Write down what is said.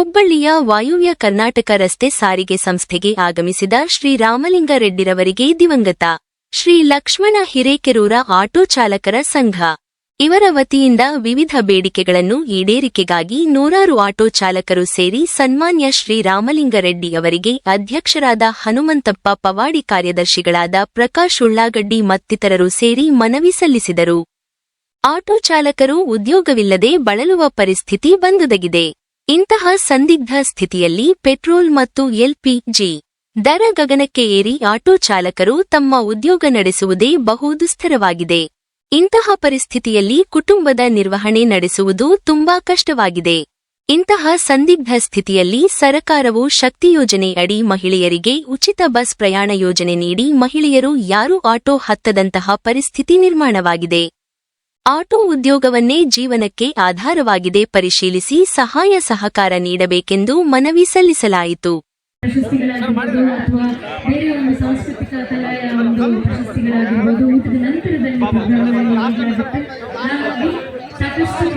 ಹುಬ್ಬಳ್ಳಿಯ ವಾಯುವ್ಯ ಕರ್ನಾಟಕ ರಸ್ತೆ ಸಾರಿಗೆ ಸಂಸ್ಥೆಗೆ ಆಗಮಿಸಿದ ಶ್ರೀ ರಾಮಲಿಂಗಾರೆಡ್ಡಿರವರಿಗೆ ದಿವಂಗತ ಶ್ರೀ ಲಕ್ಷ್ಮಣ ಹಿರೇಕೆರೂರ ಆಟೋ ಚಾಲಕರ ಸಂಘ. ಇವರ ವತಿಯಿಂದ ವಿವಿಧ ಬೇಡಿಕೆಗಳನ್ನು ಈಡೇರಿಕೆಗಾಗಿ ನೂರಾರು ಆಟೋ ಚಾಲಕರು ಸೇರಿ ಸನ್ಮಾನ್ಯ ಶ್ರೀ ರಾಮಲಿಂಗಾರೆಡ್ಡಿ ಅವರಿಗೆ ಅಧ್ಯಕ್ಷರಾದ ಹನುಮಂತಪ್ಪ ಪವಾಡಿ ಕಾರ್ಯದರ್ಶಿಗಳಾದ ಪ್ರಕಾಶ್ ಉಳ್ಳಾಗಡ್ಡಿ ಮತ್ತಿತರರು ಸೇರಿ ಮನವಿ ಸಲ್ಲಿಸಿದರು. ಆಟೋ ಚಾಲಕರು ಉದ್ಯೋಗವಿಲ್ಲದೆ ಬಳಲುವ ಪರಿಸ್ಥಿತಿ ಬಂದುದಗಿದೆ. ಇಂತಹ ಸಂದಿಗ್ಧ ಸ್ಥಿತಿಯಲ್ಲಿ ಪೆಟ್ರೋಲ್ ಮತ್ತು ಎಲ್ಪಿಜಿ ದರ ಗಗನಕ್ಕೆ ಏರಿ ಆಟೋ ಚಾಲಕರು ತಮ್ಮ ಉದ್ಯೋಗ ನಡೆಸುವುದೇ ಬಹು ದುಸ್ತರವಾಗಿದೆ ಇಂತಹ ಪರಿಸ್ಥಿತಿಯಲ್ಲಿ ಕುಟುಂಬದ ನಿರ್ವಹಣೆ ನಡೆಸುವುದು ತುಂಬಾ ಕಷ್ಟವಾಗಿದೆ. ಇಂತಹ ಸಂದಿಗ್ಧ ಸ್ಥಿತಿಯಲ್ಲಿ ಸರಕಾರವು ಶಕ್ತಿ ಯೋಜನೆ ಅಡಿ ಮಹಿಳೆಯರಿಗೆ ಉಚಿತ ಬಸ್ ಪ್ರಯಾಣ ಯೋಜನೆ ನೀಡಿ ಮಹಿಳೆಯರು ಯಾರೂ ಆಟೋ ಹತ್ತದಂತಹ ಪರಿಸ್ಥಿತಿ ನಿರ್ಮಾಣವಾಗಿದೆ. ಆಟೋ ಉದ್ಯೋಗವನ್ನೇ ಜೀವನಕ್ಕೆ ಆಧಾರವಾಗಿದೆ ಪರಿಶೀಲಿಸಿ ಸಹಾಯ ಸಹಕಾರ ನೀಡಬೇಕೆಂದು ಮನವಿ ಸಲ್ಲಿಸಲಾಯಿತು. ಸಾಕಷ್ಟು